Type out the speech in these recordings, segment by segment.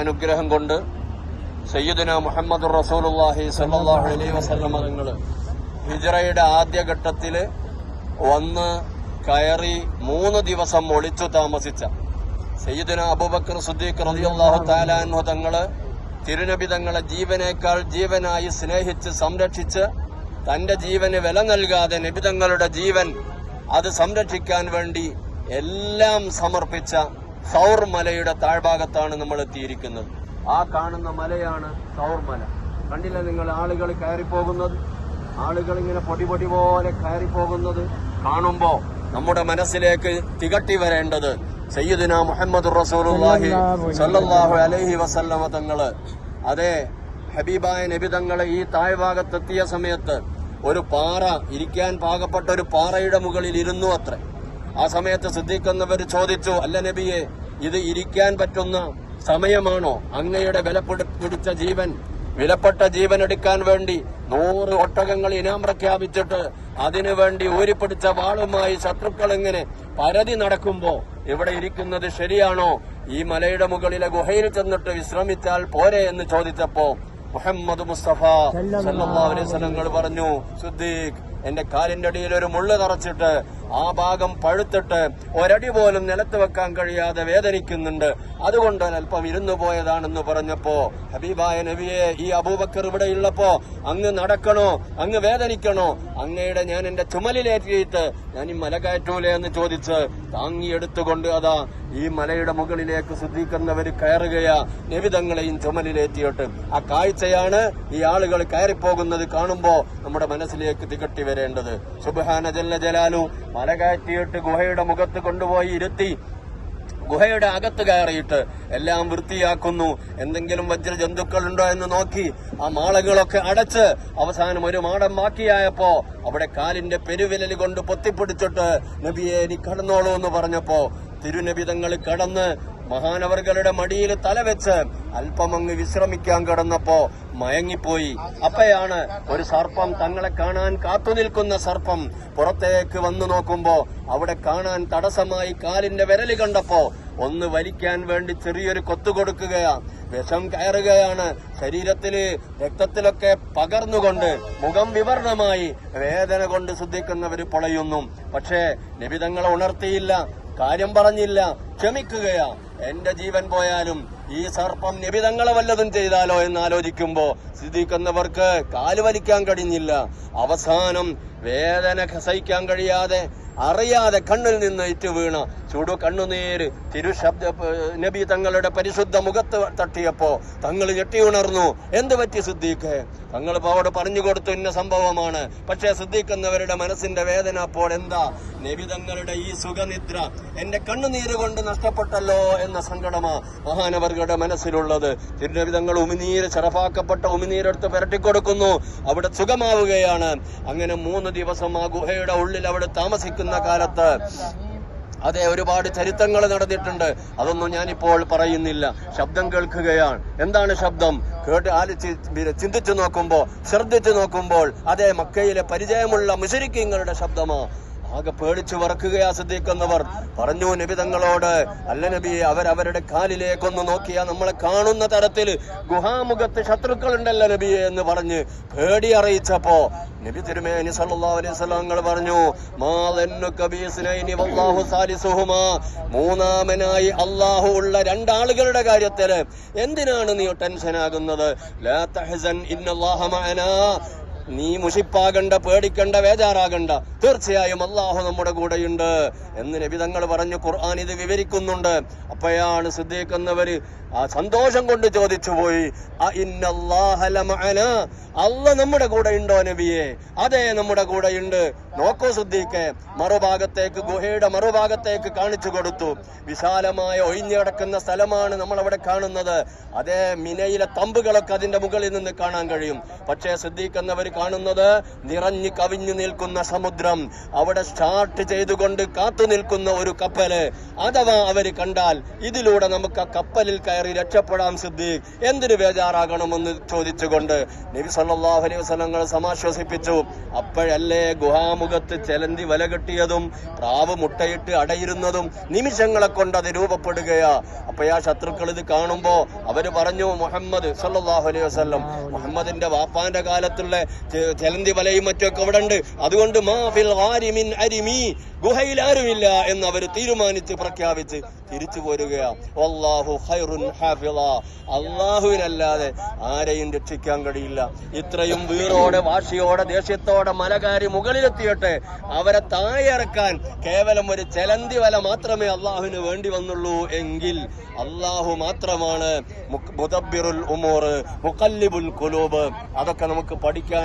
അനുഗ്രഹം കൊണ്ട് സയ്യിദിന മുഹമ്മദ് റസൂലുള്ളാഹി സല്ലല്ലാഹു അലൈഹി വസല്ലം തങ്ങൾ ഹിജ്റയുടെ ആദ്യഘട്ടത്തിൽ വന്ന് കയറി മൂന്ന് ദിവസം ഒളിച്ചു താമസിച്ച സയ്യിദിന അബൂബക്കർ സുദ്ദീഖ് റളിയല്ലാഹു തആല അൻഹു തങ്ങൾ തിരുനബി തങ്ങളെ ജീവനേക്കാൾ ജീവനായി സ്നേഹിച്ച് സംരക്ഷിച്ച് തന്റെ ജീവന് വില നൽകാതെ നബി തങ്ങളുടെ ജീവൻ അത് സംരക്ഷിക്കാൻ വേണ്ടി എല്ലാം സമർപ്പിച്ച സൗർ മലയുടെ താഴ്ഭാഗത്താണ് നമ്മൾ എത്തിയിരിക്കുന്നത് ആ കാണുന്ന മലയാണ് സൗർ മല കണ്ടില്ല നിങ്ങൾ ആളുകൾ കയറിപ്പോകുന്നത്? ആളുകൾ ഇങ്ങനെ പൊടി പൊടി പോലെ കയറിപ്പോകുന്നത് കാണുമ്പോ നമ്മുടെ മനസ്സിലേക്ക് തികട്ടി വരേണ്ടത് സയ്യിദിന മുഹമ്മദ് റസൂലുള്ളാഹി സല്ലല്ലാഹു അലൈഹി വസല്ലമ തങ്ങൾ. അതെ ഹബീബായ നബി തങ്ങളെ ഈ താഴ്ഭാഗത്തെത്തിയ സമയത്ത് ഒരു പാറ ഇരിക്കാൻ പാകപ്പെട്ട ഒരു പാറയുടെ മുകളിൽ ഇരുന്നു അത്രേ. ആ സമയത്ത് സിദ്ധിക്കുന്നവർ ചോദിച്ചു അല്ല നബിയെ ഇത് ഇരിക്കാൻ പറ്റുന്ന സമയമാണോ? അങ്ങയുടെ വിലപ്പെടു പിടിച്ച ജീവൻ വിലപ്പെട്ട ജീവൻ എടുക്കാൻ വേണ്ടി നൂറ് ഒട്ടകങ്ങൾ ഇനാം പ്രഖ്യാപിച്ചിട്ട് അതിനു വേണ്ടി ഊരിപ്പിടിച്ച വാളുമായി ശത്രുക്കൾ ഇങ്ങനെ പരതി നടക്കുമ്പോ ഇവിടെ ഇരിക്കുന്നത് ശരിയാണോ? ഈ മലയുടെ മുകളിലെ ഗുഹയിൽ ചെന്നിട്ട് വിശ്രമിച്ചാൽ പോരെ എന്ന് ചോദിച്ചപ്പോ മുഹമ്മദ് മുസ്തഫ സല്ലാ അലൈഹി പറഞ്ഞു സുദ്ദീഖ് എന്റെ കാലിന്റെ അടിയിൽ ഒരു മുള്ള് തറച്ചിട്ട് ആ ഭാഗം പഴുത്തിട്ട് ഒരടി പോലും നിലത്ത് വെക്കാൻ കഴിയാതെ വേദനിക്കുന്നുണ്ട്. അതുകൊണ്ട് അല്പം ഇരുന്നു പോയതാണെന്ന് പറഞ്ഞപ്പോ ഹബീബായ നബിയെ ഈ അബൂബക്കർ ഇവിടെ ഉള്ളപ്പോ അങ്ങ് നടക്കണോ? അങ്ങ് വേദനിക്കണോ? അങ്ങയുടെ ഞാൻ എന്റെ ചുമലിലേറ്റിയിട്ട് ഞാൻ ഈ മല കയറ്റൂലേ എന്ന് ചോദിച്ച് താങ്ങിയെടുത്തുകൊണ്ട് അതാ ഈ മലയുടെ മുകളിലേക്ക് ശുദ്ധിക്കുന്നവര് കയറുകയാ. നബിതങ്ങളെയും ചുമലിലേറ്റിയിട്ട്. ആ കാഴ്ചയാണ് ഈ ആളുകൾ കയറിപ്പോകുന്നത് കാണുമ്പോ നമ്മുടെ മനസ്സിലേക്ക് തികട്ടി വരേണ്ടത്. സുബഹാന ജല്ല ജലാലു. മല കയറ്റിയിട്ട് ഗുഹയുടെ മുഖത്ത് കൊണ്ടുപോയി ഇരുത്തി ഗുഹയുടെ അകത്ത് കയറിയിട്ട് എല്ലാം വൃത്തിയാക്കുന്നു. എന്തെങ്കിലും വജ്ര ജന്തുക്കളുണ്ടോ എന്ന് നോക്കി ആ മാളകളൊക്കെ അടച്ച് അവസാനം ഒരു മാടം ബാക്കിയായപ്പോ അവിടെ കാലിന്റെ പെരുവിരൽ കൊണ്ട് പൊത്തിപ്പിടിച്ചിട്ട് നബിയെ നീ കടന്നോളൂ എന്ന് പറഞ്ഞപ്പോ തിരുനബി തങ്ങൾ കടന്ന് മഹാനവറുകളുടെ മടിയിൽ തലവെച്ച് അല്പമങ്ങ് വിശ്രമിക്കാൻ കിടന്നപ്പോ മയങ്ങിപ്പോയി. അപ്പയാണ് ഒരു സർപ്പം തങ്ങളെ കാണാൻ കാത്തുനിൽക്കുന്ന സർപ്പം പുറത്തേക്ക് വന്നു നോക്കുമ്പോ അവിടെ കാണാൻ തടസ്സമായി കാലിന്റെ വിരൽ കണ്ടപ്പോ ഒന്ന് വലിക്കാൻ വേണ്ടി ചെറിയൊരു കൊത്തു കൊടുക്കുകയാ. വിഷം കയറുകയാണ്. ശരീരത്തിൽ രക്തത്തിലൊക്കെ പകർന്നുകൊണ്ട് മുഖം വിവർണമായി വേദന കൊണ്ട് ശ്രദ്ധിക്കുന്നവര് പൊളയുന്നു. പക്ഷേ നിബിതങ്ങളെ ഉണർത്തിയില്ല. കാര്യം പറഞ്ഞില്ല. ക്ഷമിക്കുകയാ. എന്റെ ജീവൻ പോയാലും ഈ സർപ്പം നിബിതങ്ങളെ വല്ലതും ചെയ്താലോ എന്ന് ആലോചിക്കുമ്പോ സിദ്ധിക്കുന്നവർക്ക് കാൽ വലിക്കാൻ കഴിഞ്ഞില്ല. അവസാനം വേദന സഹിക്കാൻ കഴിയാതെ അറിയാതെ കണ്ണിൽ നിന്ന് ഇറ്റ് വീണ ചുടു കണ്ണുനീര് തിരുശബ്ദ നബി തങ്ങളുടെ പരിശുദ്ധ മുഖത്ത് തട്ടിയപ്പോ തങ്ങൾ ഞെട്ടി ഉണർന്നു. എന്ത് പറ്റി സിദ്ദീഖ്? തങ്ങൾ അവിടെ പറഞ്ഞു കൊടുത്തു ഇന്ന സംഭവമാണ്. പക്ഷേ സിദ്ദീഖെന്നവരുടെ മനസ്സിന്റെ വേദന അപ്പോൾ എന്താ? നബി തങ്ങളുടെ ഈ സുഖനിദ്ര എന്റെ കണ്ണുനീര് കൊണ്ട് നഷ്ടപ്പെട്ടല്ലോ എന്ന സങ്കടമാ മഹാനവർഗയുടെ മനസ്സിലുള്ളത്. തിരുനബി തങ്ങൾ ഉമിനീര് ചെറഫാക്കപ്പെട്ട ഉമിനീരെടുത്ത് പുരട്ടിക്കൊടുക്കുന്നു അവിടെ സുഖമാവുകയാണ്. അങ്ങനെ മൂന്ന് ദിവസം ആ ഗുഹയുടെ ഉള്ളിൽ അവിടെ താമസിക്കുന്ന കാലത്ത് അതെ ഒരുപാട് ചരിത്രങ്ങൾ നടന്നിട്ടുണ്ട്. അതൊന്നും ഞാനിപ്പോൾ പറയുന്നില്ല. ശബ്ദം കേൾക്കുകയാണ്. എന്താണ് ശബ്ദം? കേട്ട് ആലോചി ചിന്തിച്ചു നോക്കുമ്പോൾ ശ്രദ്ധിച്ചു നോക്കുമ്പോൾ അതെ മക്കയിലെ പരിചയമുള്ള മുഷരിക്കങ്ങളുടെ ശബ്ദമാ? ആകെ പേടിച്ചു വറക്കുകയാ ശ്രദ്ധിക്കുന്നവർ പറഞ്ഞു നബി തങ്ങളോട് അല്ല നബി അവരവരുടെ കാലിലേക്കൊന്ന് നോക്കിയാ നമ്മളെ കാണുന്ന തരത്തിൽ ഗുഹാമുഖത്ത് ശത്രുക്കളുണ്ടല്ലോ നബിയെ എന്ന് പറഞ്ഞ് പേടി അറിയിച്ചപ്പോ നബി തിരുമേനി സല്ലല്ലാഹു അലൈഹി പറഞ്ഞു വല്ലാഹു മൂന്നാമനായി അള്ളാഹു ഉള്ള രണ്ടാളുകളുടെ കാര്യത്തിൽ എന്തിനാണ് നീ ടെൻഷൻ ആകുന്നത് ലാ തഹ്സൻ ഇന്നല്ലാഹ മഅനാ. നീ മുഷിപ്പാകണ്ട പേടിക്കണ്ട വേജാറാകണ്ട തീർച്ചയായും അള്ളാഹു നമ്മുടെ കൂടെയുണ്ട് എന്ന് നബി തങ്ങൾ പറഞ്ഞു ഖുർആൻ ഇത് വിവരിക്കുന്നുണ്ട്. അപ്പോഴാണ് സിദ്ദീഖ് ആ സന്തോഷം കൊണ്ട് ചോദിച്ചു പോയി അല്ല നമ്മുടെ കൂടെ ഉണ്ടോ നബിയെ? അതെ നമ്മുടെ കൂടെയുണ്ട്. നോക്കോ സിദ്ദീഖ് മറുഭാഗത്തേക്ക് ഗുഹയുടെ മറുഭാഗത്തേക്ക് കാണിച്ചു കൊടുത്തു. വിശാലമായ ഒഴിഞ്ഞിടക്കുന്ന സ്ഥലമാണ് നമ്മൾ അവിടെ കാണുന്നത്. അതേ മിനയിലെ തമ്പുകളൊക്കെ അതിന്റെ മുകളിൽ നിന്ന് കാണാൻ കഴിയും. പക്ഷേ സിദ്ദീഖ് കാണുന്നത് നിറഞ്ഞു കവിഞ്ഞു നിൽക്കുന്ന സമുദ്രം. അവിടെ സ്റ്റാർട്ട് ചെയ്തുകൊണ്ട് കാത്തു നിൽക്കുന്ന ഒരു കപ്പൽ. അഥവാ അവർ കണ്ടാൽ ഇതിലൂടെ നമുക്ക് ആ കപ്പലിൽ കയറി രക്ഷപ്പെടാം സിദ്ദീഖ്. എന്തിനു ബേജാറാകണമെന്ന് ചോദിച്ചുകൊണ്ട് നബി സല്ലല്ലാഹു അലൈഹി സമാശ്വസിപ്പിച്ചു. അപ്പോഴല്ലേ ഗുഹാമുഖത്ത് ചെലന്തി വല കെട്ടിയതും പ്രാവ് മുട്ടയിട്ട് അടയിരുന്നതും നിമിഷങ്ങളെ കൊണ്ട് അത് രൂപപ്പെടുകയാ. അപ്പൊ ആ ശത്രുക്കൾ ഇത് കാണുമ്പോ അവർ പറഞ്ഞു മുഹമ്മദ് സല്ലാഹു അലൈഹി വസല്ലം മുഹമ്മദിന്റെ വാപ്പാന്റെ കാലത്തുള്ള ചെലന്തി വലയും മറ്റൊക്കെ അവിടെ ഉണ്ട് അതുകൊണ്ട് മാഫിൽ ആരിമിൻ അരിമി ഗുഹയിൽ ആരുമില്ല എന്ന് അവർ തീരുമാനിച്ച് പ്രഖ്യാപിച്ച് തിരിച്ചു ഹാഫിള. അള്ളാഹുവിനല്ലാതെ ആരെയും രക്ഷിക്കാൻ കഴിയില്ല. ഇത്രയും വീറോടെ വാശിയോടെ ദേഷ്യത്തോടെ മലകാരി മുകളിലെത്തിയട്ടെ അവരെ താഴെയിറക്കാൻ കേവലം ഒരു ചെലന്തി വല മാത്രമേ അള്ളാഹുവിന് വേണ്ടി വന്നുള്ളൂ എങ്കിൽ അള്ളാഹു മാത്രമാണ് ഉമൂർ അതൊക്കെ നമുക്ക്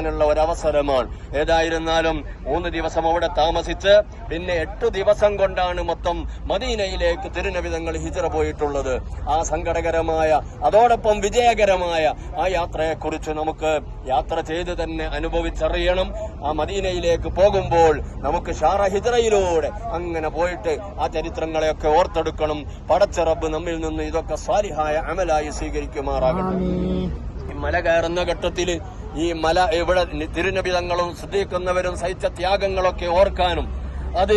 പഠിക്കാനുള്ള ഒരവസരമാണ്. ഏതായിരുന്നാലും മൂന്ന് ദിവസം അവിടെ താമസിച്ച് പിന്നെ എട്ട് ദിവസം കൊണ്ടാണ് മൊത്തം മദീനയിലേക്ക് തിരുനബിതങ്ങൾ ഹിജറ പോയിട്ടുള്ളത്. ആ സങ്കടകരമായ അതോടൊപ്പം വിജയകരമായ ആ യാത്രയെക്കുറിച്ച് നമുക്ക് യാത്ര ചെയ്ത് തന്നെ അനുഭവിച്ചറിയണം. ആ മദീനയിലേക്ക് പോകുമ്പോൾ നമുക്ക് ഷാറ ഹിജറയിലൂടെ അങ്ങനെ പോയിട്ട് ആ ചരിത്രങ്ങളെയൊക്കെ ഓർത്തെടുക്കണം. പടച്ചറബ് നമ്മിൽ നിന്ന് ഇതൊക്കെ സ്വാരിഹായ അമലായി സ്വീകരിക്കുമാറാകട്ടെ. ഈ മല കയറുന്ന ഘട്ടത്തിൽ ഈ മല ഇവിടെ തിരുനബിതങ്ങളും ശ്രദ്ധിക്കുന്നവരും സഹിച്ച ത്യാഗങ്ങളൊക്കെ ഓർക്കാനും അത്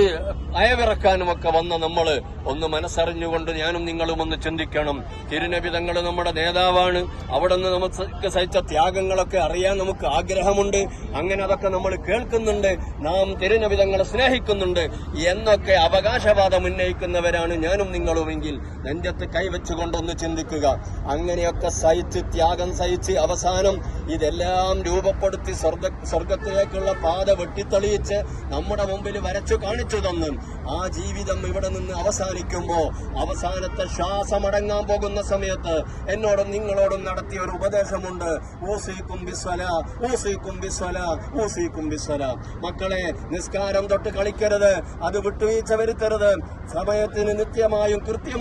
അയവിറക്കാനും ഒക്കെ വന്ന നമ്മൾ ഒന്ന് മനസ്സറിഞ്ഞുകൊണ്ട് ഞാനും നിങ്ങളും ഒന്ന് ചിന്തിക്കണം. തിരുനബിതങ്ങൾ നമ്മുടെ നേതാവാണ്. അവിടെ നിന്ന് നമുക്ക് സഹിച്ച ത്യാഗങ്ങളൊക്കെ അറിയാൻ നമുക്ക് ആഗ്രഹമുണ്ട്. അങ്ങനെ അതൊക്കെ നമ്മൾ കേൾക്കുന്നുണ്ട്. നാം തിരുനബിതങ്ങളെ സ്നേഹിക്കുന്നുണ്ട്. എന്നൊക്കെ അവകാശവാദം ഉന്നയിക്കുന്നവരാണ് ഞാനും നിങ്ങളുമെങ്കിൽ നെഞ്ചത്ത് കൈവച്ചുകൊണ്ടൊന്ന് ചിന്തിക്കുക. അങ്ങനെയൊക്കെ സഹിച്ച് ത്യാഗം സഹിച്ച് അവസാനം ഇതെല്ലാം രൂപപ്പെടുത്തി സ്വർഗ സ്വർഗത്തിലേക്കുള്ള പാത വെട്ടിത്തെളിയിച്ച് നമ്മുടെ മുമ്പിൽ വരച്ചു കാണിച്ചു തന്നും. ആ ജീവിതം ഇവിടെ നിന്ന് അവസാനിക്കുമ്പോൾ അവസാനത്തെ ശ്വാസമടങ്ങാൻ പോകുന്ന സമയത്ത് എന്നോടും നിങ്ങളോടും നടത്തിയ ഒരു ഉപദേശമുണ്ട്. ഊസിക്കും ബിസ്വല ഊസിക്കും ബിസ്വല ഊസിക്കും ബിസ്വല. മക്കളെ നിസ്കാരം തൊട്ട് കളിക്കരുത്. അത് വിട്ടുവീഴ്ച വരുത്തരുത്. സമയത്തിന് നിത്യമായും കൃത്യമായും